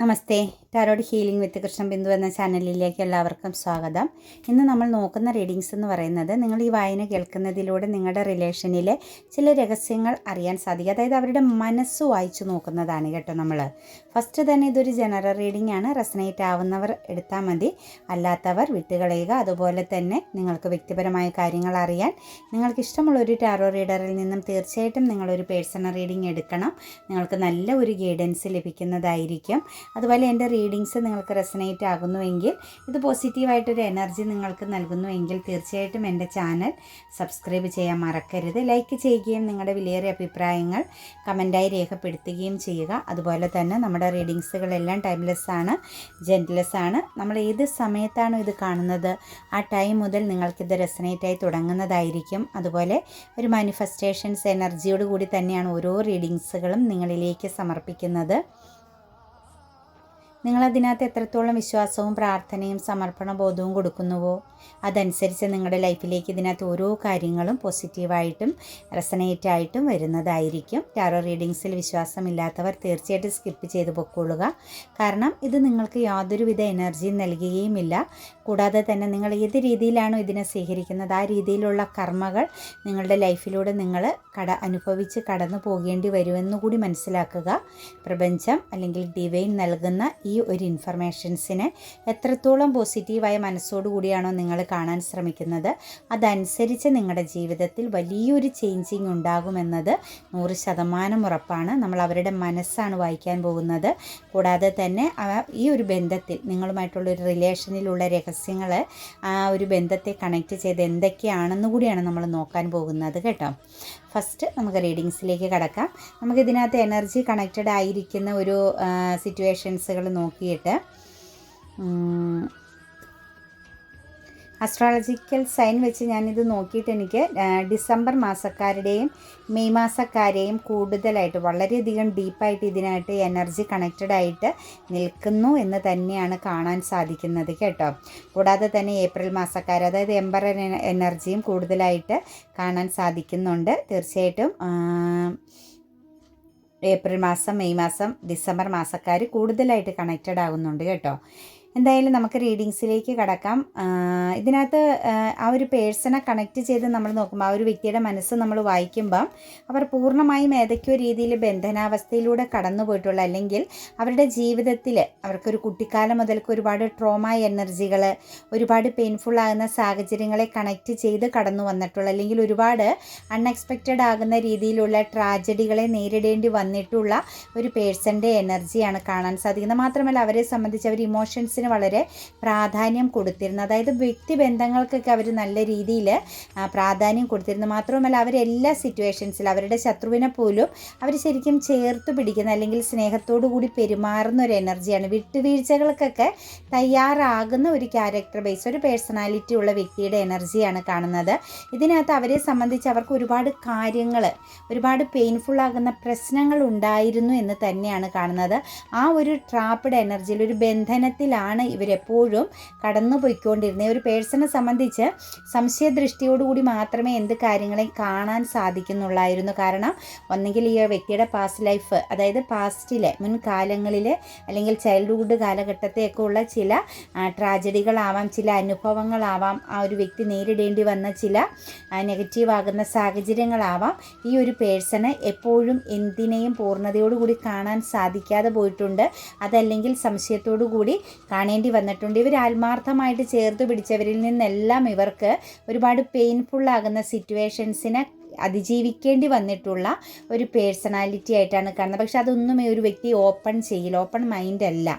నమస్తే. Tarot healing with Krishna Bindu എന്ന ചാനലിലേക്ക് എല്ലാവർക്കും സ്വാഗതം. ഇന്ന് നമ്മൾ നോക്കുന്ന റീഡിങ്സ് എന്ന് പറയുന്നത് നിങ്ങൾ ഈ വായന കേൾക്കുന്നതിലൂടെ നിങ്ങളുടെ റിലേഷനിലെ ചില രഹസ്യങ്ങൾ അറിയാൻ സാധിക്കും. അതായത് അവരുടെ മനസ്സ് വായിച്ചു നോക്കുന്നതാണ് കേട്ടോ നമ്മൾ ഫസ്റ്റ് തന്നെ ഇതൊരു ജനറൽ റീഡിംഗ് ആണ്. റെസനേറ്റ് ആവുന്നവർ എടുത്താൽ മതി. അല്ലാത്തവർ വിട്ടുകളയുക. അതുപോലെ തന്നെ നിങ്ങൾക്ക് വ്യക്തിപരമായ കാര്യങ്ങൾ അറിയാൻ നിങ്ങൾക്ക് ഇഷ്ടമുള്ള ഒരു ടാരോ റീഡറിൽ നിന്നും തീർച്ചയായിട്ടും നിങ്ങളൊരു പേഴ്സണൽ റീഡിംഗ് എടുക്കണം. നിങ്ങൾക്ക് നല്ല ഒരു ഗൈഡൻസ് ലഭിക്കുന്നതായിരിക്കും. അതുപോലെ എന്റെ റീഡിങ്സ് നിങ്ങൾക്ക് റെസനേറ്റ് ആകുന്നുവെങ്കിൽ ഇത് പോസിറ്റീവായിട്ടൊരു എനർജി നിങ്ങൾക്ക് നൽകുന്നുവെങ്കിൽ തീർച്ചയായിട്ടും എന്റെ ചാനൽ സബ്സ്ക്രൈബ് ചെയ്യാൻ മറക്കരുത്. ലൈക്ക് ചെയ്യുകയും നിങ്ങളുടെ വിലയേറിയ അഭിപ്രായങ്ങൾ കമന്റായി രേഖപ്പെടുത്തുകയും ചെയ്യുക. അതുപോലെ തന്നെ നമ്മുടെ റീഡിങ്സുകളെല്ലാം ടൈംലെസ് ആണ് ജെന്റ്ലെസ് ആണ്. നമ്മൾ ഏത് സമയത്താണോ ഇത് കാണുന്നത് ആ ടൈം മുതൽ നിങ്ങൾക്കിത് റെസനേറ്റായി തുടങ്ങുന്നതായിരിക്കും. അതുപോലെ ഒരു മാനിഫെസ്റ്റേഷൻസ് എനർജിയോട് കൂടി തന്നെയാണ് ഓരോ റീഡിങ്സുകളും നിങ്ങളിലേക്ക് സമർപ്പിക്കുന്നത്. നിങ്ങളതിനകത്ത് എത്രത്തോളം വിശ്വാസവും പ്രാർത്ഥനയും സമർപ്പണ ബോധവും കൊടുക്കുന്നുവോ അതനുസരിച്ച് നിങ്ങളുടെ ലൈഫിലേക്ക് ഇതിനകത്ത് ഓരോ കാര്യങ്ങളും പോസിറ്റീവായിട്ടും റെസനേറ്റായിട്ടും വരുന്നതായിരിക്കും. ടാറോ റീഡിങ്സിൽ വിശ്വാസമില്ലാത്തവർ തീർച്ചയായിട്ടും സ്കിപ്പ് ചെയ്ത് പൊക്കോളുക. കാരണം ഇത് നിങ്ങൾക്ക് യാതൊരുവിധ എനർജിയും നൽകുകയുമില്ല. കൂടാതെ തന്നെ നിങ്ങൾ ഏത് രീതിയിലാണോ ഇതിനെ സ്വീകരിക്കുന്നത് ആ രീതിയിലുള്ള കർമ്മകൾ നിങ്ങളുടെ ലൈഫിലൂടെ നിങ്ങൾ കട അനുഭവിച്ച് കടന്നു പോകേണ്ടി വരുമെന്ന് കൂടി മനസ്സിലാക്കുക. പ്രപഞ്ചം അല്ലെങ്കിൽ ഡിവൈൻ നൽകുന്ന ഒരു ഇൻഫർമേഷൻസിനെ എത്രത്തോളം പോസിറ്റീവായ മനസ്സോടുകൂടിയാണോ നിങ്ങൾ കാണാൻ ശ്രമിക്കുന്നത്. അതനുസരിച്ച് നിങ്ങളുടെ ജീവിതത്തിൽ വലിയൊരു ചേഞ്ചിങ് ഉണ്ടാകുമെന്നത് നൂറ് ശതമാനം ഉറപ്പാണ്. നമ്മൾ അവരുടെ മനസ്സാണ് വായിക്കാൻ പോകുന്നത്. കൂടാതെ തന്നെ ഈ ഒരു ബന്ധത്തിൽ നിങ്ങളുമായിട്ടുള്ള ഒരു റിലേഷനിലുള്ള രഹസ്യങ്ങൾ ആ ഒരു ബന്ധത്തെ കണക്ട് ചെയ്ത് എന്തൊക്കെയാണെന്ന് കൂടിയാണ് നമ്മൾ നോക്കാൻ പോകുന്നത് കേട്ടോ. ഫസ്റ്റ് നമുക്ക് റീഡിങ്സിലേക്ക് കടക്കാം. നമുക്കിതിനകത്ത് എനർജി കണക്റ്റഡ് ആയിരിക്കുന്ന ഒരു സിറ്റുവേഷൻസുകൾ നോക്കിയിട്ട് അസ്ട്രോളജിക്കൽ സൈൻ വെച്ച് ഞാനിത് നോക്കിയിട്ട് എനിക്ക് ഡിസംബർ മാസക്കാരുടെയും മെയ് മാസക്കാരെയും കൂടുതലായിട്ട് വളരെയധികം ഡീപ്പായിട്ട് ഇതിനായിട്ട് എനർജി കണക്റ്റഡ് ആയിട്ട് നിൽക്കുന്നു എന്ന് തന്നെയാണ് കാണാൻ സാധിക്കുന്നത് കേട്ടോ. കൂടാതെ തന്നെ ഏപ്രിൽ മാസക്കാർ അതായത് എംബർ എനർജിയും കൂടുതലായിട്ട് കാണാൻ സാധിക്കുന്നുണ്ട്. തീർച്ചയായിട്ടും ഏപ്രിൽ മാസം മെയ് മാസം ഡിസംബർ മാസക്കാർ കൂടുതലായിട്ട് കണക്റ്റഡ് ആകുന്നുണ്ട് കേട്ടോ. എന്തായാലും നമുക്ക് റീഡിങ്സിലേക്ക് കടക്കാം. ഇതിനകത്ത് ആ ഒരു പേഴ്സണെ കണക്ട് ചെയ്ത് നമ്മൾ നോക്കുമ്പോൾ ആ ഒരു വ്യക്തിയുടെ മനസ്സ് നമ്മൾ വായിക്കുമ്പം അവർ പൂർണമായും ഏതൊക്കെയോ രീതിയിൽ ബന്ധനാവസ്ഥയിലൂടെ കടന്നു പോയിട്ടുള്ള അല്ലെങ്കിൽ അവരുടെ ജീവിതത്തിൽ അവർക്കൊരു കുട്ടിക്കാലം മുതൽക്ക് ഒരുപാട് ട്രോമ എനർജികൾ ഒരുപാട് പെയിൻഫുൾ ആകുന്ന സാഹചര്യങ്ങളെ കണക്ട് ചെയ്ത് കടന്നു വന്നിട്ടുള്ള അല്ലെങ്കിൽ ഒരുപാട് അൺഎക്സ്പെക്റ്റഡ് ആകുന്ന രീതിയിലുള്ള ട്രാജഡികളെ നേരിടേണ്ടി വന്നിട്ടുള്ള ഒരു പേഴ്സന്റെ എനർജിയാണ് കാണാൻ സാധിക്കുന്നത്. മാത്രമല്ല അവരെ സംബന്ധിച്ച് അവർ ഇമോഷൻസ് പേരൻസിന് വളരെ പ്രാധാന്യം കൊടുത്തിരുന്നു അതായത് വ്യക്തി ബന്ധങ്ങൾക്കൊക്കെ അവർ നല്ല രീതിയിൽ പ്രാധാന്യം കൊടുത്തിരുന്നു. മാത്രവുമല്ല അവരെല്ലാ സിറ്റുവേഷൻസിലും അവരുടെ ശത്രുവിനെ പോലും അവർ ശരിക്കും ചേർത്ത് പിടിക്കുന്ന അല്ലെങ്കിൽ സ്നേഹത്തോടു കൂടി പെരുമാറുന്ന ഒരു എനർജിയാണ്. വിട്ടുവീഴ്ചകൾക്കൊക്കെ തയ്യാറാകുന്ന ഒരു ക്യാരക്ടർ ബേസ് ഒരു പേഴ്സണാലിറ്റി ഉള്ള വ്യക്തിയുടെ എനർജിയാണ് കാണുന്നത്. ഇതിനകത്ത് അവരെ സംബന്ധിച്ച് അവർക്ക് ഒരുപാട് കാര്യങ്ങൾ ഒരുപാട് പെയിൻഫുൾ ആകുന്ന പ്രശ്നങ്ങൾ ഉണ്ടായിരുന്നു എന്ന് തന്നെയാണ് കാണുന്നത്. ആ ഒരു ട്രാപ്പിഡ് എനർജിയിൽ ഒരു ബന്ധനത്തിലാണ് ആണ് ഇവരെപ്പോഴും കടന്നു പോയിക്കൊണ്ടിരുന്നത്. ഒരു പേഴ്സണെ സംബന്ധിച്ച് സംശയദൃഷ്ടിയോടുകൂടി മാത്രമേ എന്ത് കാര്യങ്ങളെ കാണാൻ സാധിക്കുന്നുള്ളായിരുന്നു. കാരണം ഒന്നെങ്കിൽ ഈ വ്യക്തിയുടെ പാസ്റ്റ് ലൈഫ് അതായത് പാസ്റ്റിലെ മുൻകാലങ്ങളിൽ അല്ലെങ്കിൽ ചൈൽഡ്ഹുഡ് കാലഘട്ടത്തെയൊക്കെ ഉള്ള ചില ട്രാജഡികളാവാം ചില അനുഭവങ്ങളാവാം ആ ഒരു വ്യക്തി നേരിടേണ്ടി വന്ന ചില നെഗറ്റീവ് ആകുന്ന സാഹചര്യങ്ങളാവാം ഈ ഒരു പേഴ്സണ് എപ്പോഴും എന്തിനേയും പൂർണതയോടുകൂടി കാണാൻ സാധിക്കാതെ പോയിട്ടുണ്ട്. അതല്ലെങ്കിൽ സംശയത്തോടു കൂടി കാണേണ്ടി വന്നിട്ടുണ്ട്. ഇവർ ആത്മാർത്ഥമായിട്ട് ചേർത്ത് പിടിച്ചവരിൽ നിന്നെല്ലാം ഇവർക്ക് ഒരുപാട് പെയിൻഫുള്ളാകുന്ന സിറ്റുവേഷൻസിനെ അതിജീവിക്കേണ്ടി വന്നിട്ടുള്ള ഒരു പേഴ്സണാലിറ്റി ആയിട്ടാണ് കാണുന്നത്. പക്ഷെ അതൊന്നും ഈ ഒരു വ്യക്തി ഓപ്പൺ ചെയ്യില്ല. ഓപ്പൺ മൈൻഡ് അല്ല.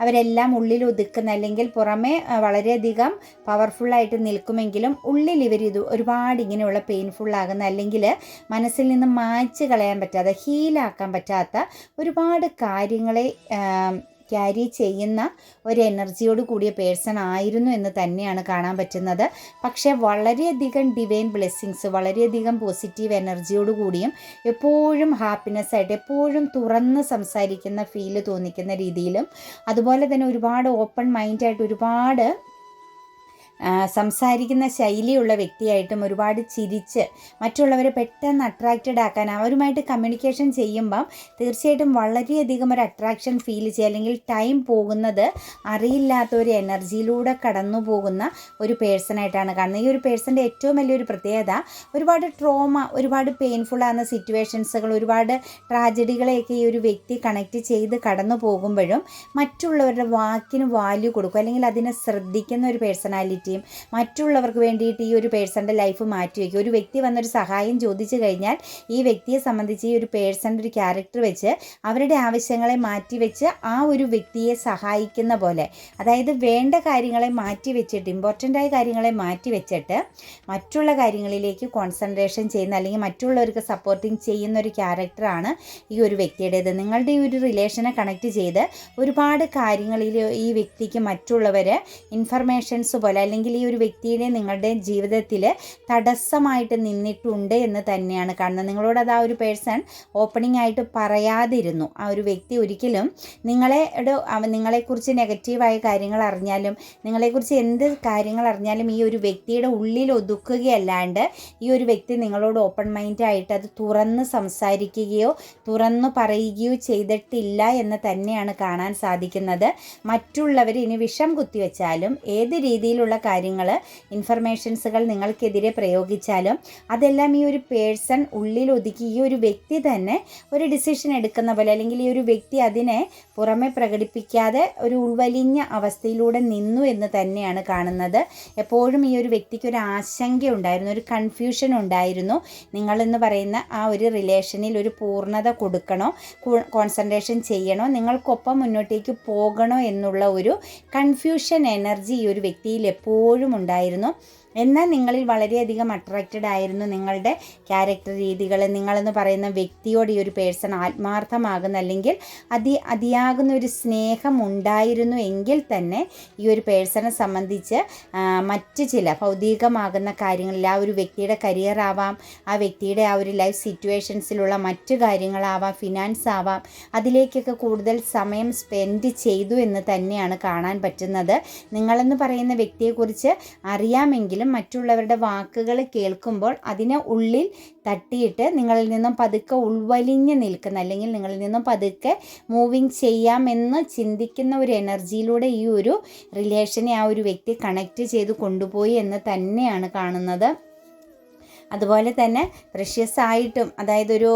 അവരെല്ലാം ഉള്ളിൽ ഒതുക്കുന്ന അല്ലെങ്കിൽ പുറമേ വളരെയധികം പവർഫുള്ളായിട്ട് നിൽക്കുമെങ്കിലും ഉള്ളിൽ ഇവർ ഇത് ഒരുപാട് ഇങ്ങനെയുള്ള പെയിൻഫുള്ളാകുന്ന അല്ലെങ്കിൽ മനസ്സിൽ നിന്ന് മായ്ച്ച് കളയാൻ പറ്റാത്ത ഹീലാക്കാൻ പറ്റാത്ത ഒരുപാട് കാര്യങ്ങളെ ക്യാരി ചെയ്യുന്ന ഒരു എനർജിയോട് കൂടിയ പേഴ്സൺ ആയിരുന്നു എന്ന് തന്നെയാണ് കാണാൻ പറ്റുന്നത്. പക്ഷേ വളരെയധികം ഡിവൈൻ ബ്ലെസ്സിങ്സ് വളരെയധികം പോസിറ്റീവ് എനർജിയോട് കൂടിയും എപ്പോഴും ഹാപ്പിനെസ് ആയിട്ട് എപ്പോഴും തുറന്ന് സംസാരിക്കുന്ന ഫീൽ തോന്നിക്കുന്ന രീതിയിലും അതുപോലെ തന്നെ ഒരുപാട് ഓപ്പൺ മൈൻഡായിട്ട് ഒരുപാട് സംസാരിക്കുന്ന ശൈലിയുള്ള വ്യക്തിയായിട്ടും ഒരുപാട് ചിരിച്ച് മറ്റുള്ളവരെ പെട്ടെന്ന് അട്രാക്റ്റഡ് ആക്കാൻ അവരുമായിട്ട് കമ്മ്യൂണിക്കേഷൻ ചെയ്യുമ്പം തീർച്ചയായിട്ടും വളരെയധികം ഒരു അട്രാക്ഷൻ ഫീൽ ചെയ്യുക അല്ലെങ്കിൽ ടൈം പോകുന്നത് അറിയില്ലാത്ത ഒരു എനർജിയിലൂടെ കടന്നു പോകുന്ന ഒരു പേഴ്സണായിട്ടാണ് കാണുന്നത്. ഈ ഒരു പേഴ്സന്റെ ഏറ്റവും വലിയൊരു പ്രത്യേകത ഒരുപാട് ട്രോമ ഒരുപാട് പെയിൻഫുൾ സിറ്റുവേഷൻസുകൾ ഒരുപാട് ട്രാജഡികളെയൊക്കെ ഈ ഒരു വ്യക്തി കണക്റ്റ് ചെയ്ത് കടന്നു പോകുമ്പോഴും മറ്റുള്ളവരുടെ വാക്കിന് വാല്യൂ കൊടുക്കും. അല്ലെങ്കിൽ അതിനെ ശ്രദ്ധിക്കുന്ന ഒരു പേഴ്സണാലിറ്റിയും മറ്റുള്ളവർക്ക് വേണ്ടിയിട്ട് ഈ ഒരു പേഴ്സന്റെ ലൈഫ് മാറ്റി വയ്ക്കും. ഒരു വ്യക്തി വന്നൊരു സഹായം ചോദിച്ചു കഴിഞ്ഞാൽ ഈ വ്യക്തിയെ സംബന്ധിച്ച് ഈ ഒരു പേഴ്സന്റെ ഒരു ക്യാരക്ടർ വെച്ച് അവരുടെ ആവശ്യങ്ങളെ മാറ്റി വെച്ച് ആ ഒരു വ്യക്തിയെ സഹായിക്കുന്ന പോലെ അതായത് വേണ്ട കാര്യങ്ങളെ മാറ്റി വെച്ചിട്ട് ഇമ്പോർട്ടന്റ് ആയ കാര്യങ്ങളെ മാറ്റി വെച്ചിട്ട് മറ്റുള്ള കാര്യങ്ങളിലേക്ക് കോൺസെൻട്രേഷൻ ചെയ്യുന്ന അല്ലെങ്കിൽ മറ്റുള്ളവർക്ക് സപ്പോർട്ടിങ് ചെയ്യുന്ന ഒരു ക്യാരക്ടറാണ് ഈ ഒരു വ്യക്തിയുടേത്. നിങ്ങളുടെ ഈ ഒരു റിലേഷനെ കണക്ട് ചെയ്ത് ഒരുപാട് കാര്യങ്ങളിൽ ഈ വ്യക്തിക്ക് മറ്റുള്ളവർ ഇൻഫർമേഷൻസ് പോലെ അല്ലെങ്കിൽ ഈ ഒരു വ്യക്തിയുടെ നിങ്ങളുടെ ജീവിതത്തിൽ തടസ്സമായിട്ട് നിന്നിട്ടുണ്ട് എന്ന് തന്നെയാണ് കാണുന്നത്. നിങ്ങളോട് അത് ആ ഒരു പേഴ്സൺ ഓപ്പണിംഗ് ആയിട്ട് പറയാതിരുന്നു. ആ ഒരു വ്യക്തി ഒരിക്കലും നിങ്ങളെ നിങ്ങളെക്കുറിച്ച് നെഗറ്റീവായ കാര്യങ്ങൾ അറിഞ്ഞാലും നിങ്ങളെക്കുറിച്ച് എന്ത് കാര്യങ്ങൾ അറിഞ്ഞാലും ഈ ഒരു വ്യക്തിയുടെ ഉള്ളിൽ ഒതുക്കുകയല്ലാണ്ട് ഈ ഒരു വ്യക്തി നിങ്ങളോട് ഓപ്പൺ മൈൻഡായിട്ട് അത് തുറന്ന് സംസാരിക്കുകയോ തുറന്നു പറയുകയോ ചെയ്തിട്ടില്ല എന്ന് തന്നെയാണ് കാണാൻ സാധിക്കുന്നത്. മറ്റുള്ളവർ ഇനി വിഷം കുത്തിവെച്ചാലും ഏത് രീതിയിലുള്ള കാര്യങ്ങൾ ഇൻഫർമേഷൻസുകൾ നിങ്ങൾക്കെതിരെ പ്രയോഗിച്ചാലും അതെല്ലാം ഈ ഒരു പേഴ്സൺ ഉള്ളിൽ ഒതുക്കി ഈ ഒരു വ്യക്തി തന്നെ ഒരു ഡിസിഷൻ എടുക്കുന്ന പോലെ അല്ലെങ്കിൽ ഈ ഒരു വ്യക്തി അതിനെ പുറമെ പ്രകടിപ്പിക്കാതെ ഒരു ഉൾവലിഞ്ഞ അവസ്ഥയിലൂടെ നിന്നു എന്ന് തന്നെയാണ് കാണുന്നത്. എപ്പോഴും ഈ ഒരു വ്യക്തിക്ക് ഒരു ആശങ്ക ഉണ്ടായിരുന്നു ഒരു കൺഫ്യൂഷൻ ഉണ്ടായിരുന്നു. നിങ്ങളെന്ന് പറയുന്ന ആ ഒരു റിലേഷനിൽ ഒരു പൂർണത കൊടുക്കണോ കോൺസെൻട്രേഷൻ ചെയ്യണോ നിങ്ങൾക്കൊപ്പം മുന്നോട്ടേക്ക് പോകണോ എന്നുള്ള ഒരു കൺഫ്യൂഷൻ എനർജി ഈ ഒരു വ്യക്തിയിൽ എപ്പോഴും ഉണ്ടായിരുന്നു. എന്നാൽ നിങ്ങളിൽ വളരെയധികം അട്രാക്റ്റഡ് ആയിരുന്നു നിങ്ങളുടെ ക്യാരക്ടർ രീതികൾ നിങ്ങളെന്ന് പറയുന്ന വ്യക്തിയോട് ഈ ഒരു പേഴ്സൺ ആത്മാർത്ഥമാകുന്ന അല്ലെങ്കിൽ അതി അതിയാകുന്ന ഒരു സ്നേഹം ഉണ്ടായിരുന്നു എങ്കിൽ തന്നെ ഈ ഒരു പേഴ്സണെ സംബന്ധിച്ച് മറ്റ് ചില ഭൗതികമാകുന്ന കാര്യങ്ങളിൽ ആ ഒരു വ്യക്തിയുടെ കരിയർ ആവാം ആ വ്യക്തിയുടെ ആ ഒരു ലൈഫ് സിറ്റുവേഷൻസിലുള്ള മറ്റു കാര്യങ്ങളാവാം ഫിനാൻസ് ആവാം അതിലേക്കൊക്കെ കൂടുതൽ സമയം സ്പെൻഡ് ചെയ്തു എന്ന് തന്നെയാണ് കാണാൻ പറ്റുന്നത്. നിങ്ങളെന്ന് പറയുന്ന വ്യക്തിയെക്കുറിച്ച് അറിയാമെങ്കിലും മറ്റുള്ളവരുടെ വാക്കുകൾ കേൾക്കുമ്പോൾ അതിനെ ഉള്ളിൽ തട്ടിയിട്ട് നിങ്ങളിൽ നിന്നും പതുക്കെ ഉൾവലിഞ്ഞ് നിൽക്കുന്ന അല്ലെങ്കിൽ നിങ്ങളിൽ നിന്നും പതുക്കെ മൂവിങ് ചെയ്യാമെന്ന് ചിന്തിക്കുന്ന ഒരു എനർജിയിലൂടെ ഈ ഒരു റിലേഷനെ ആ ഒരു വ്യക്തി കണക്ട് ചെയ്ത് കൊണ്ടുപോയി എന്ന് തന്നെയാണ് കാണുന്നത്. അതുപോലെ തന്നെ പ്രഷ്യസ് ആയിട്ടും അതായത് ഒരു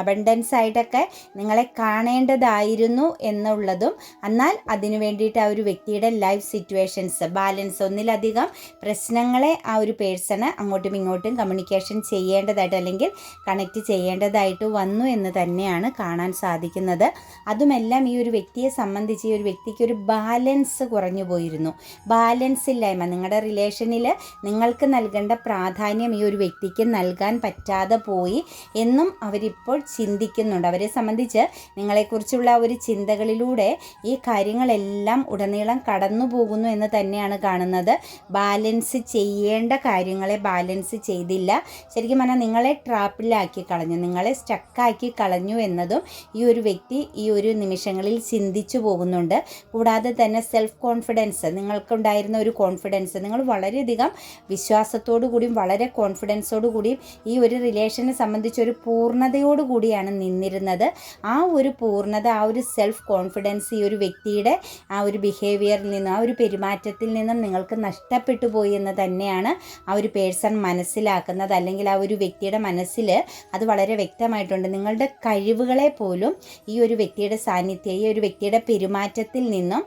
അബണ്ടൻസ് ആയിട്ടൊക്കെ നിങ്ങളെ കാണേണ്ടതായിരുന്നു എന്നുള്ളതും എന്നാൽ അതിനു വേണ്ടിയിട്ട് ആ ഒരു വ്യക്തിയുടെ ലൈഫ് സിറ്റുവേഷൻസ് ബാലൻസ് ഒന്നിലധികം പ്രശ്നങ്ങളെ ആ ഒരു പേഴ്സണ് അങ്ങോട്ടും ഇങ്ങോട്ടും കമ്മ്യൂണിക്കേഷൻ ചെയ്യേണ്ടതായിട്ട് അല്ലെങ്കിൽ കണക്റ്റ് ചെയ്യേണ്ടതായിട്ട് വന്നു എന്ന് തന്നെയാണ് കാണാൻ സാധിക്കുന്നത്. അതുമെല്ലാം ഈ ഒരു വ്യക്തിയെ സംബന്ധിച്ച് ഈ ഒരു വ്യക്തിക്ക് ഒരു ബാലൻസ് കുറഞ്ഞു പോയിരുന്നു. ബാലൻസ് ഇല്ലായ്മ നിങ്ങളുടെ റിലേഷനിൽ നിങ്ങൾക്ക് നൽകേണ്ട പ്രാധാന്യം ഈ ഒരു വ്യക്തിക്ക് നൽകാൻ പറ്റാതെ പോയി എന്നും അവരിപ്പോൾ ചിന്തിക്കുന്നുണ്ട്. അവരെ സംബന്ധിച്ച് നിങ്ങളെക്കുറിച്ചുള്ള ഒരു ചിന്തകളിലൂടെ ഈ കാര്യങ്ങളെല്ലാം ഉടനീളം കടന്നു പോകുന്നു എന്ന് തന്നെയാണ് കാണുന്നത്. ബാലൻസ് ചെയ്യേണ്ട കാര്യങ്ങളെ ബാലൻസ് ചെയ്തില്ല. ശരിക്കും പറഞ്ഞാൽ നിങ്ങളെ ട്രാപ്പിലാക്കി കളഞ്ഞു നിങ്ങളെ സ്റ്റക്കാക്കി കളഞ്ഞു എന്നതും ഈ ഒരു വ്യക്തി ഈ ഒരു നിമിഷങ്ങളിൽ ചിന്തിച്ചു പോകുന്നുണ്ട്. കൂടാതെ തന്നെ സെൽഫ് കോൺഫിഡൻസ് നിങ്ങൾക്കുണ്ടായിരുന്ന ഒരു കോൺഫിഡൻസ് നിങ്ങൾ വളരെയധികം വിശ്വാസത്തോടു കൂടിയും വളരെ കോൺഫിഡൻസോടു കൂടിയും ഈ ഒരു റിലേഷനെ സംബന്ധിച്ച് ഒരു പൂർണതയോടു കൂടിയാണ് നിന്നിരുന്നത്. ആ ഒരു പൂർണത ആ ഒരു സെൽഫ് കോൺഫിഡൻസ് ഈ ഒരു വ്യക്തിയുടെ ആ ഒരു ബിഹേവിയറിൽ നിന്നും ആ ഒരു പെരുമാറ്റത്തിൽ നിന്നും നിങ്ങൾക്ക് നഷ്ടപ്പെട്ടു പോയി എന്ന് തന്നെയാണ് ആ ഒരു പേഴ്സൺ മനസ്സിലാക്കുന്നത്. അല്ലെങ്കിൽ ആ ഒരു വ്യക്തിയുടെ മനസ്സിൽ അത് വളരെ വ്യക്തമായിട്ടുണ്ട്. നിങ്ങളുടെ കഴിവുകളെ പോലും ഈ ഒരു വ്യക്തിയുടെ സാന്നിധ്യം ഈ ഒരു വ്യക്തിയുടെ പെരുമാറ്റത്തിൽ നിന്നും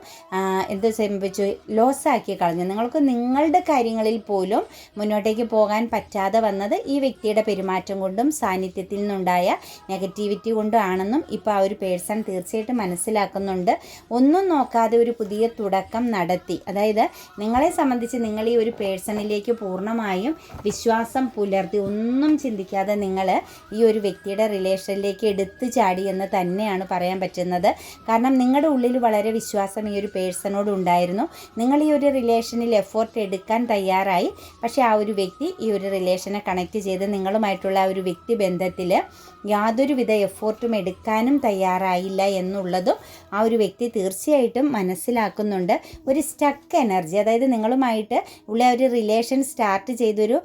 എന്ത് സംഭവിച്ചു? ലോസാക്കി കളഞ്ഞു. നിങ്ങൾക്ക് നിങ്ങളുടെ കാര്യങ്ങളിൽ പോലും മുന്നോട്ടേക്ക് പോകാൻ പറ്റാതെ വന്നത് ഈ വ്യക്തിയുടെ പെരുമാറ്റം കൊണ്ടും സാന്നിധ്യത്തിൽ നിന്നുണ്ടായ നെഗറ്റിവിറ്റി കൊണ്ടും ആണെന്നും ഇപ്പോൾ ആ ഒരു പേഴ്സൺ തീർച്ചയായിട്ടും മനസ്സിലാക്കുന്നുണ്ട്. ഒന്നും നോക്കാതെ ഒരു പുതിയ തുടക്കം നടത്തി. അതായത് നിങ്ങളെ സംബന്ധിച്ച് നിങ്ങൾ ഈ ഒരു പേഴ്സണിലേക്ക് പൂർണമായും വിശ്വാസം പുലർത്തി ഒന്നും ചിന്തിക്കാതെ നിങ്ങൾ ഈ ഒരു വ്യക്തിയുടെ റിലേഷനിലേക്ക് എടുത്തു ചാടി എന്ന് തന്നെയാണ് പറയാൻ പറ്റുന്നത്. കാരണം നിങ്ങളുടെ ഉള്ളിൽ വളരെ വിശ്വാസം ഈ ഒരു പേഴ്സണോട് ഉണ്ടായിരുന്നു. നിങ്ങൾ ഈ ഒരു റിലേഷനിൽ എഫോർട്ട് എടുക്കാൻ തയ്യാറായി. പക്ഷേ ആ ഒരു വ്യക്തി ഈ ഒരു റിലേഷനെ കണക്ട് കണക്ട് ചെയ്ത് നിങ്ങളുമായിട്ടുള്ള ഒരു വ്യക്തി ബന്ധത്തിൽ യാതൊരുവിധ എഫോർട്ടും എടുക്കാനും തയ്യാറായില്ല എന്നുള്ളതും ആ ഒരു വ്യക്തി തീർച്ചയായിട്ടും മനസ്സിലാക്കുന്നുണ്ട്. ഒരു സ്റ്റക്ക് എനർജി അതായത് നിങ്ങളുമായിട്ട് ഉള്ള ഒരു റിലേഷൻ സ്റ്റാർട്ട് ചെയ്തൊരു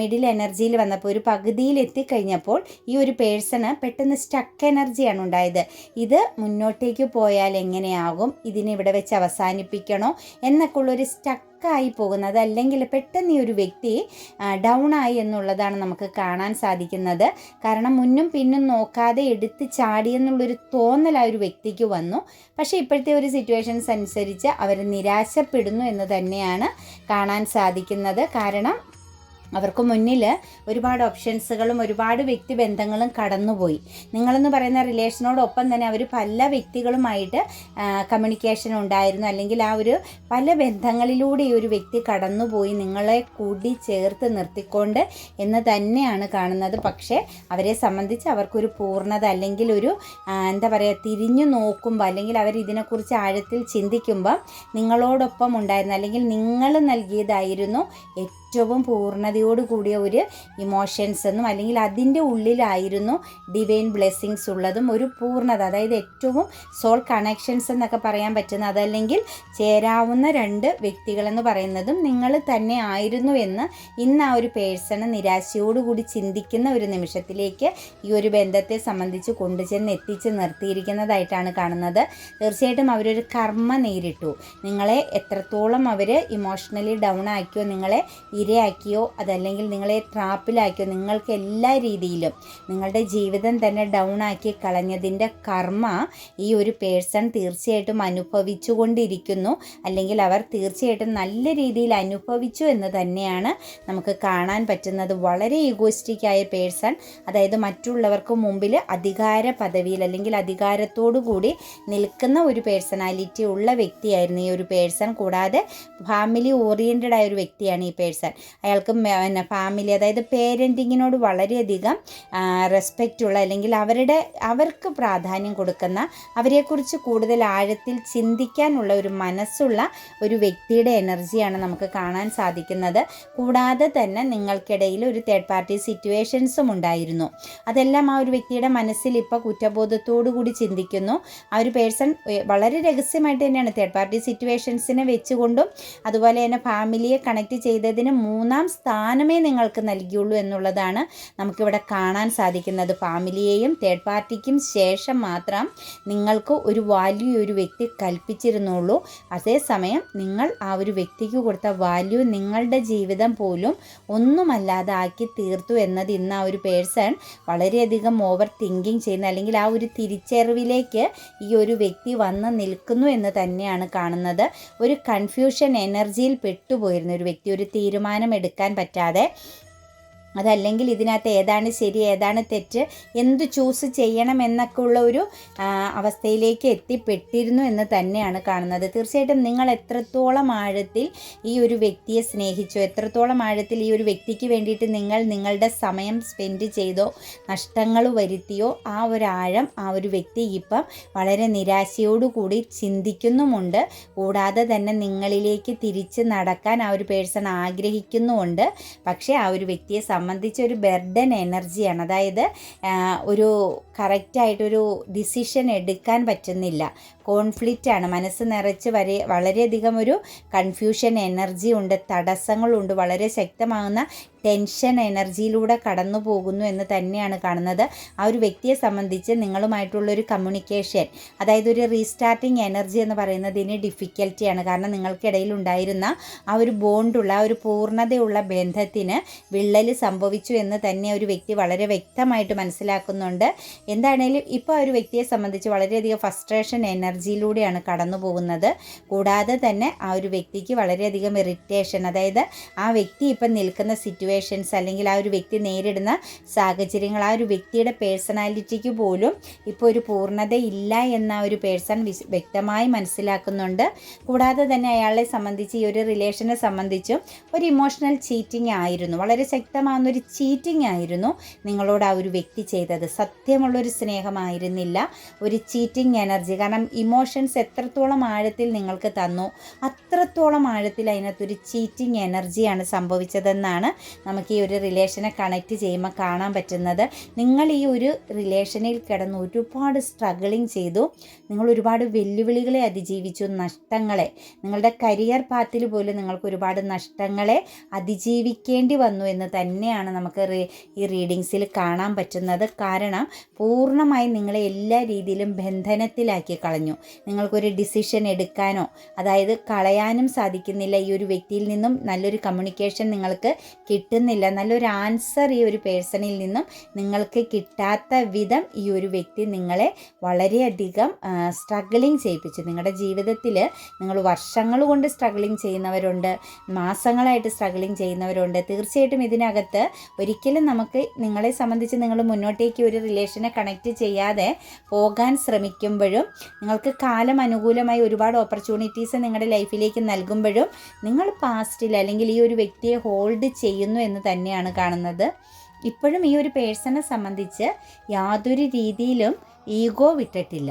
മിഡിൽ എനർജിയിൽ വന്നപ്പോൾ ഒരു പകുതിയിൽ എത്തിക്കഴിഞ്ഞപ്പോൾ ഈ ഒരു പേഴ്സണ് പെട്ടെന്ന് സ്റ്റക്ക് എനർജിയാണ് ഉണ്ടായത്. ഇത് മുന്നോട്ടേക്ക് പോയാൽ എങ്ങനെയാകും? ഇതിനെ ഇവിടെ വെച്ച് അവസാനിപ്പിക്കണോ? എന്നൊക്കെ ഉള്ളൊരു സ്റ്റക്കായി പോകുന്നത് അല്ലെങ്കിൽ പെട്ടെന്ന് ഈ ഒരു വ്യക്തി ഡൗൺ ആയി എന്നുള്ളതാണ് നമുക്ക് കാണാൻ സാധിക്കുന്നത്. കാരണം മുന്നും പിന്നും നോക്കാതെ എടുത്ത് ചാടി എന്നുള്ളൊരു തോന്നൽ ആ ഒരു വ്യക്തിക്ക് വന്നു. പക്ഷേ ഇപ്പോഴത്തെ ഒരു സിറ്റുവേഷൻസ് അനുസരിച്ച് അവർ നിരാശപ്പെടുന്നു എന്ന് തന്നെയാണ് കാണാൻ സാധിക്കുന്നത്. കാരണം അവർക്ക് മുന്നിൽ ഒരുപാട് ഓപ്ഷൻസുകളും ഒരുപാട് വ്യക്തി ബന്ധങ്ങളും കടന്നുപോയി. നിങ്ങളെന്ന് പറയുന്ന റിലേഷനോടൊപ്പം തന്നെ അവർ പല വ്യക്തികളുമായിട്ട് കമ്മ്യൂണിക്കേഷൻ ഉണ്ടായിരുന്നു. അല്ലെങ്കിൽ ആ ഒരു പല ബന്ധങ്ങളിലൂടെ ഈ ഒരു വ്യക്തി കടന്നുപോയി. നിങ്ങളെ കൂടി ചേർത്ത് നിർത്തിക്കൊണ്ട് എന്ന് തന്നെയാണ് കാണുന്നത്. പക്ഷേ അവരെ സംബന്ധിച്ച് അവർക്കൊരു പൂർണത അല്ലെങ്കിൽ ഒരു എന്താ പറയുക തിരിഞ്ഞു നോക്കുമ്പോൾ അല്ലെങ്കിൽ അവർ ഇതിനെക്കുറിച്ച് ആഴത്തിൽ ചിന്തിക്കുമ്പോൾ നിങ്ങളോടൊപ്പം ഉണ്ടായിരുന്നു. അല്ലെങ്കിൽ നിങ്ങൾ നൽകിയതായിരുന്നു ഏറ്റവും പൂർണതയോട് കൂടിയ ഒരു ഇമോഷൻസ് എന്നും അല്ലെങ്കിൽ അതിന്റെ ഉള്ളിലായിരുന്നു ഡിവൈൻ ബ്ലെസ്സിങ്സ് ഉള്ളതും ഒരു പൂർണത അതായത് ഏറ്റവും സോൾ കണക്ഷൻസ് എന്നൊക്കെ പറയാൻ പറ്റുന്ന അതല്ലെങ്കിൽ ചേരാവുന്ന രണ്ട് വ്യക്തികളെന്ന് പറയുന്നതും നിങ്ങൾ തന്നെ ആയിരുന്നു എന്ന് ഇന്ന് ആ ഒരു പേഴ്സണ് നിരാശയോടുകൂടി ചിന്തിക്കുന്ന ഒരു നിമിഷത്തിലേക്ക് ഈ ഒരു ബന്ധത്തെ സംബന്ധിച്ച് കൊണ്ടുചെന്ന് എത്തിച്ച് നിർത്തിയിരിക്കുന്നതായിട്ടാണ് കാണുന്നത്. തീർച്ചയായിട്ടും അവരൊരു കർമ്മ നേരിട്ടു. നിങ്ങളെ എത്രത്തോളം അവർ ഇമോഷണലി ഡൗൺ ആക്കിയോ നിങ്ങളെ ഇരയാക്കിയോ അതല്ലെങ്കിൽ നിങ്ങളെ ട്രാപ്പിലാക്കിയോ നിങ്ങൾക്ക് എല്ലാ രീതിയിലും നിങ്ങളുടെ ജീവിതം തന്നെ ഡൗൺ ആക്കി കളഞ്ഞതിന്റെ കർമ്മ ഈ ഒരു പേഴ്സൺ തീർച്ചയായിട്ടും അനുഭവിച്ചു കൊണ്ടിരിക്കുന്നു അല്ലെങ്കിൽ അവർ തീർച്ചയായിട്ടും നല്ല രീതിയിൽ അനുഭവിച്ചു എന്ന് തന്നെയാണ് നമുക്ക് കാണാൻ പറ്റുന്നത്. വളരെ ഈഗോയിസ്റ്റിക് ആയ പേഴ്സൺ അതായത് മറ്റുള്ളവർക്ക് മുമ്പിൽ അധികാര പദവിയിൽ അല്ലെങ്കിൽ അധികാരത്തോടു കൂടി നിൽക്കുന്ന ഒരു പേഴ്സണാലിറ്റി ഉള്ള വ്യക്തിയായിരുന്നു ഈ ഒരു പേഴ്സൺ കൂടാതെ ഫാമിലി ഓറിയന്റഡ് ആയ ഒരു വ്യക്തിയാണ് ഈ പേഴ്സൺ അയാൾക്ക് പിന്നെ ഫാമിലി അതായത് പേരന്റിങ്ങിനോട് വളരെയധികം റെസ്പെക്റ്റ് ഉള്ള അല്ലെങ്കിൽ അവരുടെ അവർക്ക് പ്രാധാന്യം കൊടുക്കുന്ന അവരെക്കുറിച്ച് കൂടുതൽ ആഴത്തിൽ ചിന്തിക്കാനുള്ള ഒരു മനസ്സുള്ള ഒരു വ്യക്തിയുടെ എനർജിയാണ് നമുക്ക് കാണാൻ സാധിക്കുന്നത്. കൂടാതെ തന്നെ നിങ്ങൾക്കിടയിൽ ഒരു തേർഡ് പാർട്ടി സിറ്റുവേഷൻസും ഉണ്ടായിരുന്നു. അതെല്ലാം ആ ഒരു വ്യക്തിയുടെ മനസ്സിൽ ഇപ്പോൾ കുറ്റബോധത്തോടു കൂടി ചിന്തിക്കുന്നു. ആ ഒരു പേഴ്സൺ വളരെ രഹസ്യമായിട്ട് തന്നെയാണ് തേർഡ് പാർട്ടി സിറ്റുവേഷൻസിനെ വെച്ചുകൊണ്ടും അതുപോലെ തന്നെ ഫാമിലിയെ കണക്ട് ചെയ്തതിന് മൂന്നാം സ്ഥാനമേ നിങ്ങൾക്ക് നൽകിയുള്ളൂ എന്നുള്ളതാണ് നമുക്കിവിടെ കാണാൻ സാധിക്കുന്നത്. ഫാമിലിയെയും തേർഡ് പാർട്ടിക്കും ശേഷം മാത്രം നിങ്ങൾക്ക് ഒരു വാല്യൂ ഒരു വ്യക്തി കൽപ്പിച്ചിരുന്നുള്ളൂ. അതേസമയം നിങ്ങൾ ആ ഒരു വ്യക്തിക്ക് കൊടുത്ത വാല്യൂ നിങ്ങളുടെ ജീവിതം പോലും ഒന്നുമല്ലാതെ ആക്കി തീർത്തു എന്നത് ഇന്ന് ആ ഒരു പേഴ്സൺ വളരെയധികം ഓവർ തിങ്കിങ് ചെയ്യുന്ന അല്ലെങ്കിൽ ആ ഒരു തിരിച്ചറിവിലേക്ക് ഈ ഒരു വ്യക്തി വന്ന് നിൽക്കുന്നു എന്ന് തന്നെയാണ് കാണുന്നത്. ഒരു കൺഫ്യൂഷൻ എനർജിയിൽ പെട്ടുപോയിരുന്ന ഒരു വ്യക്തി ഒരു തീരുമാനം തീരുമാനമെടുക്കാൻ പറ്റാതെ അതല്ലെങ്കിൽ ഇതിനകത്ത് ഏതാണ് ശരി ഏതാണ് തെറ്റ് എന്ത് ചൂസ് ചെയ്യണം എന്നൊക്കെ ഉള്ള ഒരു അവസ്ഥയിലേക്ക് എത്തിപ്പെട്ടിരുന്നു എന്ന് തന്നെയാണ് കാണുന്നത്. തീർച്ചയായിട്ടും നിങ്ങൾ എത്രത്തോളം ആഴത്തിൽ ഈ ഒരു വ്യക്തിയെ സ്നേഹിച്ചോ എത്രത്തോളം ആഴത്തിൽ ഈ ഒരു വ്യക്തിക്ക് വേണ്ടിയിട്ട് നിങ്ങൾ നിങ്ങളുടെ സമയം സ്പെൻഡ് ചെയ്തോ നഷ്ടങ്ങൾ വരുത്തിയോ ആ ഒരു ആഴം ആ ഒരു വ്യക്തി ഇപ്പം വളരെ നിരാശയോടുകൂടി ചിന്തിക്കുന്നുമുണ്ട്. കൂടാതെ തന്നെ നിങ്ങളിലേക്ക് തിരിച്ച് നടക്കാൻ ആ ഒരു പേഴ്സൺ ആഗ്രഹിക്കുന്നുമുണ്ട്. പക്ഷേ ആ ഒരു വ്യക്തിയെ സംബന്ധിച്ച് ഒരു ബെർഡൻ എനർജിയാണ്. അതായത് ഒരു കറക്റ്റായിട്ടൊരു ഡിസിഷൻ എടുക്കാൻ പറ്റുന്നില്ല. കോൺഫ്ലിക്റ്റ് ആണ് മനസ്സ് നിറച്ച് വരെ വളരെയധികം ഒരു കൺഫ്യൂഷൻ എനർജി ഉണ്ട് തടസ്സങ്ങളുണ്ട് വളരെ ശക്തമാകുന്ന ടെൻഷൻ എനർജിയിലൂടെ കടന്നു പോകുന്നു എന്ന് തന്നെയാണ് കാണുന്നത്. ആ ഒരു വ്യക്തിയെ സംബന്ധിച്ച് നിങ്ങളുമായിട്ടുള്ളൊരു കമ്മ്യൂണിക്കേഷൻ അതായത് ഒരു റീസ്റ്റാർട്ടിങ് എനർജി എന്ന് പറയുന്നതിന് ഡിഫിക്കൽറ്റിയാണ് കാരണം നിങ്ങൾക്കിടയിൽ ഉണ്ടായിരുന്ന ആ ഒരു ബോണ്ടുള്ള ആ ഒരു പൂർണതയുള്ള ബന്ധത്തിന് വിള്ളൽ സംഭവിച്ചു എന്ന് തന്നെ ഒരു വ്യക്തി വളരെ വ്യക്തമായിട്ട് മനസ്സിലാക്കുന്നുണ്ട്. എന്താണേലും ഇപ്പോൾ ആ ഒരു വ്യക്തിയെ സംബന്ധിച്ച് വളരെയധികം ഫസ്ട്രേഷൻ എനർജിയിലൂടെയാണ് കടന്നു പോകുന്നത്. കൂടാതെ തന്നെ ആ ഒരു വ്യക്തിക്ക് വളരെയധികം ഇറിറ്റേഷൻ അതായത് ആ വ്യക്തി ഇപ്പം നിൽക്കുന്ന സിറ്റുവേഷൻസ് അല്ലെങ്കിൽ ആ ഒരു വ്യക്തി നേരിടുന്ന സാഹചര്യങ്ങൾ ആ ഒരു വ്യക്തിയുടെ പേഴ്സണാലിറ്റിക്ക് പോലും ഇപ്പോൾ ഒരു പൂർണത ഇല്ല എന്ന ഒരു പേഴ്സൺ വ്യക്തമായി മനസ്സിലാക്കുന്നുണ്ട്. കൂടാതെ തന്നെ അയാളെ സംബന്ധിച്ച് ഈ ഒരു റിലേഷനെ സംബന്ധിച്ചും ഒരു ഇമോഷണൽ ചീറ്റിംഗ് ആയിരുന്നു. വളരെ ശക്തമാകുന്ന ഒരു ചീറ്റിംഗ് ആയിരുന്നു നിങ്ങളോട് ആ ഒരു വ്യക്തി ചെയ്തത്. സത്യമുള്ളൊരു സ്നേഹമായിരുന്നില്ല. ഒരു ചീറ്റിംഗ് എനർജി കാരണം ഇമോഷൻസ് എത്രത്തോളം ആഴത്തിൽ നിങ്ങൾക്ക് തന്നു അത്രത്തോളം ആഴത്തിൽ അതിനകത്തൊരു ചീറ്റിംഗ് എനർജിയാണ് സംഭവിച്ചതെന്നാണ് നമുക്ക് ഈ ഒരു റിലേഷനെ കണക്ട് ചെയ്യുമ്പോൾ കാണാൻ പറ്റുന്നത്. നിങ്ങൾ ഈ ഒരു റിലേഷനിൽ കിടന്ന് ഒരുപാട് സ്ട്രഗിളിങ് ചെയ്തു. നിങ്ങൾ ഒരുപാട് വെല്ലുവിളികളെ അതിജീവിച്ചു. നഷ്ടങ്ങളെ. നിങ്ങളുടെ കരിയർ പാത്തിൽ പോലും നിങ്ങൾക്ക് ഒരുപാട് നഷ്ടങ്ങളെ അതിജീവിക്കേണ്ടി വന്നു എന്ന് തന്നെയാണ് നമുക്ക് ഈ റീഡിങ്സിൽ കാണാൻ പറ്റുന്നത്. കാരണം പൂർണമായും നിങ്ങളെ എല്ലാ രീതിയിലും ബന്ധനത്തിലാക്കി കളഞ്ഞു. നിങ്ങൾക്കൊരു ഡിസിഷൻ എടുക്കാനോ അതായത് കളയാനും സാധിക്കുന്നില്ല. ഈ ഒരു വ്യക്തിയിൽ നിന്നും നല്ലൊരു കമ്മ്യൂണിക്കേഷൻ നിങ്ങൾക്ക് കിട്ടുന്നില്ല നല്ലൊരു ആൻസർ ഈ ഒരു പേഴ്സണിൽ നിന്നും നിങ്ങൾക്ക് കിട്ടാത്ത വിധം ഈ ഒരു വ്യക്തി നിങ്ങളെ വളരെയധികം സ്ട്രഗിളിങ് ചെയ്യിപ്പിച്ചു. നിങ്ങളുടെ ജീവിതത്തിൽ നിങ്ങൾ വർഷങ്ങൾ കൊണ്ട് സ്ട്രഗിളിങ് ചെയ്യുന്നവരുണ്ട് മാസങ്ങളായിട്ട് സ്ട്രഗിളിങ് ചെയ്യുന്നവരുണ്ട്. തീർച്ചയായിട്ടും ഇതിനകത്ത് ഒരിക്കലും നമുക്ക് നിങ്ങളെ സംബന്ധിച്ച് നിങ്ങൾ മുന്നോട്ടേക്ക് ഒരു റിലേഷനെ കണക്ട് ചെയ്യാതെ പോകാൻ ശ്രമിക്കുമ്പോഴും നിങ്ങൾക്ക് കാലം അനുകൂലമായി ഒരുപാട് ഓപ്പർച്യൂണിറ്റീസ് നിങ്ങളുടെ ലൈഫിലേക്ക് നൽകുമ്പോഴും നിങ്ങൾ പാസ്റ്റിൽ അല്ലെങ്കിൽ ഈ ഒരു വ്യക്തിയെ ഹോൾഡ് ചെയ്യുന്നു എന്ന് തന്നെയാണ് കാണുന്നത്. ഇപ്പോഴും ഈ ഒരു പേഴ്സണെ സംബന്ധിച്ച് യാതൊരു രീതിയിലും ഈഗോ വിട്ടിട്ടില്ല.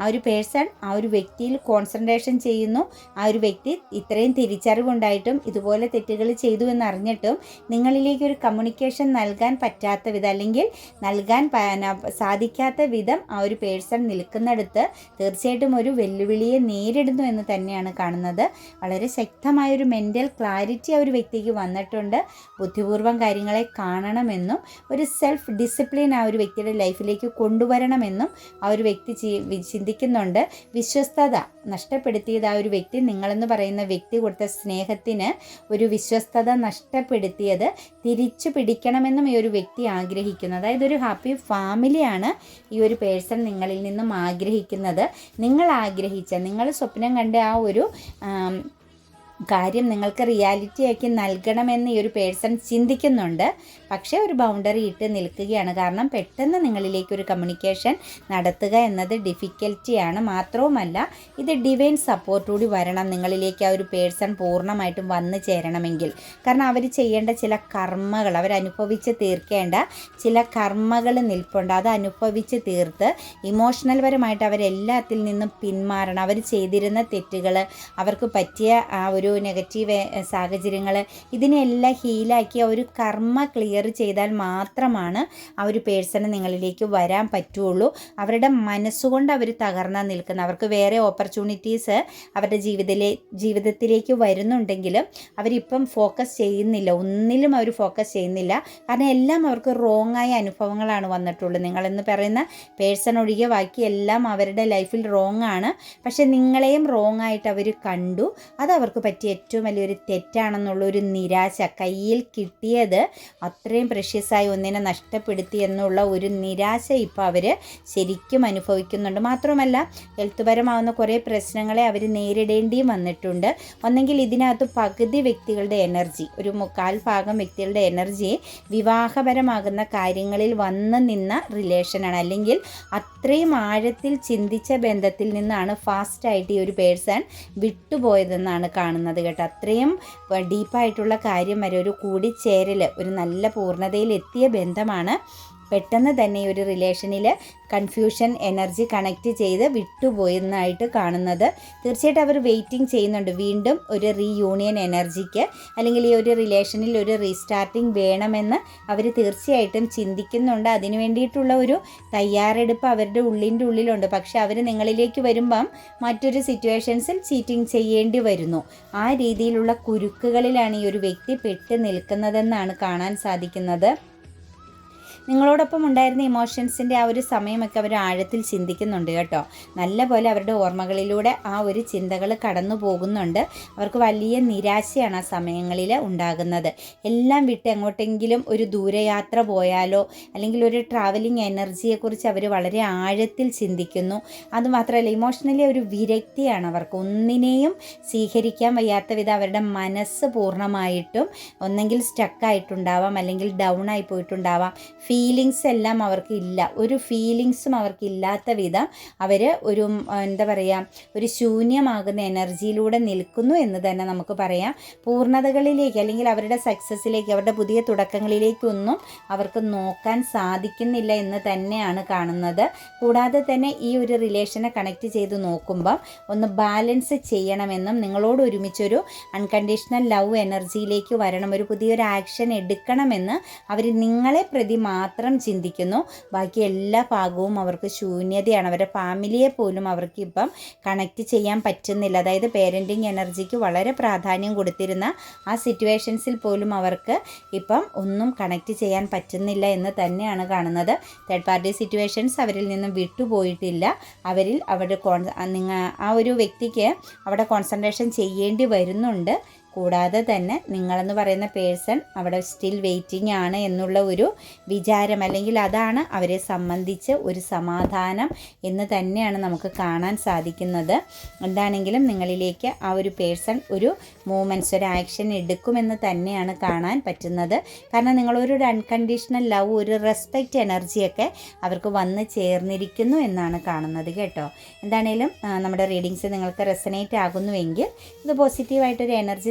ആ ഒരു പേഴ്സൺ ആ ഒരു വ്യക്തിയിൽ കോൺസെൻട്രേഷൻ ചെയ്യുന്നു. ആ ഒരു വ്യക്തി ഇത്രയും തിരിച്ചറിവുണ്ടായിട്ടും ഇതുപോലെ തെറ്റുകൾ ചെയ്തു എന്നറിഞ്ഞിട്ടും നിങ്ങളിലേക്ക് ഒരു കമ്മ്യൂണിക്കേഷൻ നൽകാൻ പറ്റാത്ത വിധം അല്ലെങ്കിൽ നൽകാൻ സാധിക്കാത്ത വിധം ആ ഒരു പേഴ്സൺ നിൽക്കുന്നിടത്ത് തീർച്ചയായിട്ടും ഒരു വെല്ലുവിളിയെ നേരിടുന്നു എന്ന് തന്നെയാണ് കാണുന്നത്. വളരെ ശക്തമായ ഒരു മെന്റൽ ക്ലാരിറ്റി ആ ഒരു വ്യക്തിക്ക് വന്നിട്ടുണ്ട്. ബുദ്ധിപൂർവം കാര്യങ്ങളെ കാണണമെന്നും ഒരു സെൽഫ് ഡിസിപ്ലിൻ ആ ഒരു വ്യക്തിയുടെ ലൈഫിലേക്ക് കൊണ്ടുവരണമെന്നും ആ ഒരു വ്യക്തി ചിന്തി ചിന്തിക്കുന്നുണ്ട് വിശ്വസ്തത നഷ്ടപ്പെടുത്തിയത് ആ ഒരു വ്യക്തി നിങ്ങളെന്ന് പറയുന്ന വ്യക്തി കൊടുത്ത സ്നേഹത്തിന് ഒരു വിശ്വസ്തത നഷ്ടപ്പെടുത്തിയത് തിരിച്ചു പിടിക്കണമെന്നും ഈ ഒരു വ്യക്തി ആഗ്രഹിക്കുന്നു. അതായത് ഒരു ഹാപ്പി ഫാമിലിയാണ് ഈ ഒരു പേഴ്സൺ നിങ്ങളിൽ നിന്നും ആഗ്രഹിക്കുന്നത്. നിങ്ങൾ ആഗ്രഹിച്ച നിങ്ങൾ സ്വപ്നം കണ്ട ആ ഒരു കാര്യം നിങ്ങൾക്ക് റിയാലിറ്റി ആക്കി നൽകണമെന്ന് ഈ ഒരു പേഴ്സൺ ചിന്തിക്കുന്നുണ്ട്. പക്ഷേ ഒരു ബൗണ്ടറി ഇട്ട് നിൽക്കുകയാണ്. കാരണം പെട്ടെന്ന് നിങ്ങളിലേക്ക് ഒരു കമ്മ്യൂണിക്കേഷൻ നടത്തുക എന്നത് ഡിഫിക്കൽറ്റിയാണ് മാത്രവുമല്ല ഇത് ഡിവൈൻ സപ്പോർട്ടുകൂടി വരണം. നിങ്ങളിലേക്ക് ആ ഒരു പേഴ്സൺ പൂർണമായിട്ടും വന്നു ചേരണമെങ്കിൽ. കാരണം അവർ ചെയ്യേണ്ട ചില കർമ്മകൾ അവരനുഭവിച്ച് തീർക്കേണ്ട ചില കർമ്മകൾ നിൽപ്പുണ്ട്. അത് അനുഭവിച്ച് തീർത്ത് ഇമോഷണൽ പരമായിട്ട് അവരെല്ലാത്തിൽ നിന്നും പിന്മാറണം. അവർ ചെയ്തിരുന്ന തെറ്റുകൾ അവർക്ക് പറ്റിയ ആ ഒരു ഒരു നെഗറ്റീവ് സാഹചര്യങ്ങൾ ഇതിനെല്ലാം ഹീലാക്കി ഒരു കർമ്മ ക്ലിയർ ചെയ്താൽ മാത്രമാണ് ആ ഒരു പേഴ്സണ് നിങ്ങളിലേക്ക് വരാൻ പറ്റുള്ളൂ. അവരുടെ മനസ്സുകൊണ്ട് അവർ തകർന്നാൽ നിൽക്കുന്ന അവർക്ക് വേറെ ഓപ്പർച്യൂണിറ്റീസ് അവരുടെ ജീവിതത്തിലെ ജീവിതത്തിലേക്ക് വരുന്നുണ്ടെങ്കിലും അവരിപ്പം ഫോക്കസ് ചെയ്യുന്നില്ല. ഒന്നിലും അവർ ഫോക്കസ് ചെയ്യുന്നില്ല. കാരണം എല്ലാം അവർക്ക് റോങ് ആയ അനുഭവങ്ങളാണ് വന്നിട്ടുള്ളത് നിങ്ങളെന്ന് പറയുന്ന പേഴ്സൺ ഒഴികെ ബാക്കി എല്ലാം അവരുടെ ലൈഫിൽ റോങ് ആണ്. പക്ഷെ നിങ്ങളെയും റോങ് ആയിട്ട് അവർ കണ്ടു. അത് അവർക്ക് പറ്റിയ ഏറ്റവും വലിയൊരു തെറ്റാണെന്നുള്ളൊരു നിരാശ കയ്യിൽ കിട്ടിയത് അത്രയും പ്രഷ്യസായി ഒന്നിനെ നഷ്ടപ്പെടുത്തി എന്നുള്ള ഒരു നിരാശ ഇപ്പോൾ അവർ ശരിക്കും അനുഭവിക്കുന്നുണ്ട്. മാത്രമല്ല ഹെൽത്ത് പരമാവുന്ന കുറേ പ്രശ്നങ്ങളെ അവർ നേരിടേണ്ടിയും വന്നിട്ടുണ്ട്. ഒന്നെങ്കിൽ ഇതിനകത്ത് പകുതി വ്യക്തികളുടെ എനർജി ഒരു മുക്കാൽ ഭാഗം വ്യക്തികളുടെ എനർജി വിവാഹപരമാകുന്ന കാര്യങ്ങളിൽ വന്ന് നിന്ന റിലേഷനാണ്. അല്ലെങ്കിൽ അത്രയും ആഴത്തിൽ ചിന്തിച്ച ബന്ധത്തിൽ നിന്നാണ് ഫാസ്റ്റായിട്ട് ഈ ഒരു പേഴ്സൺ വിട്ടുപോയതെന്നാണ് കാണുന്നത്. പറയുന്നത് കേട്ടോ. അത്രയും ഡീപ്പായിട്ടുള്ള കാര്യം വരെ ഒരു കൂടിച്ചേരൽ ഒരു നല്ല പൂർണതയിൽ എത്തിയ ബന്ധമാണ് പെട്ടെന്ന് തന്നെ ഒരു റിലേഷനിൽ കൺഫ്യൂഷൻ എനർജി കണക്റ്റ് ചെയ്ത് വിട്ടുപോയെന്നായിട്ട് കാണുന്നത്. തീർച്ചയായിട്ടും അവർ വെയിറ്റിംഗ് ചെയ്യുന്നുണ്ട്. വീണ്ടും ഒരു റീയൂണിയൻ എനർജിക്ക് അല്ലെങ്കിൽ ഈ ഒരു റിലേഷനിൽ ഒരു റീസ്റ്റാർട്ടിംഗ് വേണമെന്ന് അവർ തീർച്ചയായിട്ടും ചിന്തിക്കുന്നുണ്ട്. അതിനു വേണ്ടിയിട്ടുള്ള ഒരു തയ്യാറെടുപ്പ് അവരുടെ ഉള്ളിന്റെ ഉള്ളിലുണ്ട്. പക്ഷെ അവർ നിങ്ങളിലേക്ക് വരുമ്പം മറ്റൊരു സിറ്റുവേഷൻസിൽ ചീറ്റിംഗ് ചെയ്യേണ്ടി വരുന്നു. ആ രീതിയിലുള്ള കുരുക്കുകളിലാണ് ഈ ഒരു വ്യക്തി പെട്ട് നിൽക്കുന്നതെന്നാണ് കാണാൻ സാധിക്കുന്നത്. നിങ്ങളോടൊപ്പം ഉണ്ടായിരുന്ന ഇമോഷൻസിന്റെ ആ ഒരു സമയമൊക്കെ അവർ ആഴത്തിൽ ചിന്തിക്കുന്നുണ്ട് കേട്ടോ. നല്ല പോലെ അവരുടെ ഓർമ്മകളിലൂടെ ആ ഒരു ചിന്തകൾ കടന്നു പോകുന്നുണ്ട്. അവർക്ക് വലിയ നിരാശയാണ് ആ സമയങ്ങളിൽ ഉണ്ടാകുന്നത്. എല്ലാം വിട്ട് എങ്ങോട്ടെങ്കിലും ഒരു ദൂരയാത്ര പോയാലോ അല്ലെങ്കിൽ ഒരു ട്രാവലിംഗ് എനർജിയെക്കുറിച്ച് അവർ വളരെ ആഴത്തിൽ ചിന്തിക്കുന്നു. അതുമാത്രമല്ല ഇമോഷണലി ഒരു വിരക്തിയാണ് അവർക്ക്. ഒന്നിനെയും സ്വീകരിക്കാൻ വയ്യാത്ത വിധം അവരുടെ മനസ്സ് പൂർണമായിട്ടും ഒന്നെങ്കിൽ സ്റ്റക്കായിട്ടുണ്ടാവാം അല്ലെങ്കിൽ ഡൗൺ ആയി പോയിട്ടുണ്ടാവാം. ഫീലിങ്സ് എല്ലാം അവർക്ക് ഇല്ല. ഒരു ഫീലിങ്സും അവർക്കില്ലാത്ത വിധം അവർ ഒരു എന്താ പറയുക ഒരു ശൂന്യമാകുന്ന എനർജിയിലൂടെ നിൽക്കുന്നു എന്ന് തന്നെ നമുക്ക് പറയാം. പൂർണതകളിലേക്ക് അല്ലെങ്കിൽ അവരുടെ സക്സസ്സിലേക്ക് അവരുടെ പുതിയ തുടക്കങ്ങളിലേക്കൊന്നും അവർക്ക് നോക്കാൻ സാധിക്കുന്നില്ല എന്ന് തന്നെയാണ് കാണുന്നത്. കൂടാതെ തന്നെ ഈ ഒരു റിലേഷനെ കണക്ട് ചെയ്ത് നോക്കുമ്പം ഒന്ന് ബാലൻസ് ചെയ്യണമെന്നും നിങ്ങളോട് ഒരുമിച്ചൊരു അൺകണ്ടീഷണൽ ലവ് എനർജിയിലേക്ക് വരണം ഒരു പുതിയൊരു ആക്ഷൻ എടുക്കണമെന്ന് അവർ നിങ്ങളെ പ്രതി മാത്രം ചിന്തിക്കുന്നു. ബാക്കി എല്ലാ ഭാഗവും അവർക്ക് ശൂന്യതയാണ്. അവരുടെ ഫാമിലിയെ പോലും അവർക്ക് ഇപ്പം കണക്റ്റ് ചെയ്യാൻ പറ്റുന്നില്ല. അതായത് പേരന്റിങ് എനർജിക്ക് വളരെ പ്രാധാന്യം കൊടുത്തിരുന്ന ആ സിറ്റുവേഷൻസിൽ പോലും അവർക്ക് ഇപ്പം ഒന്നും കണക്റ്റ് ചെയ്യാൻ പറ്റുന്നില്ല എന്ന് തന്നെയാണ് കാണുന്നത്. തേർഡ് പാർട്ടി സിറ്റുവേഷൻസ് അവരിൽ നിന്നും വിട്ടുപോയിട്ടില്ല. അവരിൽ അവരുടെ കോൺ ആ ഒരു വ്യക്തിക്ക് അവിടെ കോൺസെൻട്രേഷൻ ചെയ്യേണ്ടി വരുന്നുണ്ട്. കൂടാതെ തന്നെ നിങ്ങളെന്ന് പറയുന്ന പേഴ്സൺ അവിടെ സ്റ്റിൽ വെയിറ്റിംഗ് ആണ് എന്നുള്ള ഒരു വിചാരം അല്ലെങ്കിൽ അതാണ് അവരെ സംബന്ധിച്ച് ഒരു സമാധാനം എന്ന് തന്നെയാണ് നമുക്ക് കാണാൻ സാധിക്കുന്നത്. എന്താണെങ്കിലും നിങ്ങളിലേക്ക് ആ ഒരു പേഴ്സൺ ഒരു മൂമെന്റ്സ് ഒരു ആക്ഷൻ എടുക്കുമെന്ന് തന്നെയാണ് കാണാൻ പറ്റുന്നത്. കാരണം നിങ്ങളൊരു അൺകണ്ടീഷണൽ ലവ് ഒരു റെസ്പെക്റ്റ് എനർജിയൊക്കെ അവർക്ക് വന്ന് ചേർന്നിരിക്കുന്നു എന്നാണ് കാണുന്നത് കേട്ടോ. എന്താണേലും നമ്മുടെ റീഡിങ്സ് നിങ്ങൾക്ക് റെസനേറ്റ് ആകുന്നുവെങ്കിൽ ഇത് പോസിറ്റീവായിട്ടൊരു എനർജി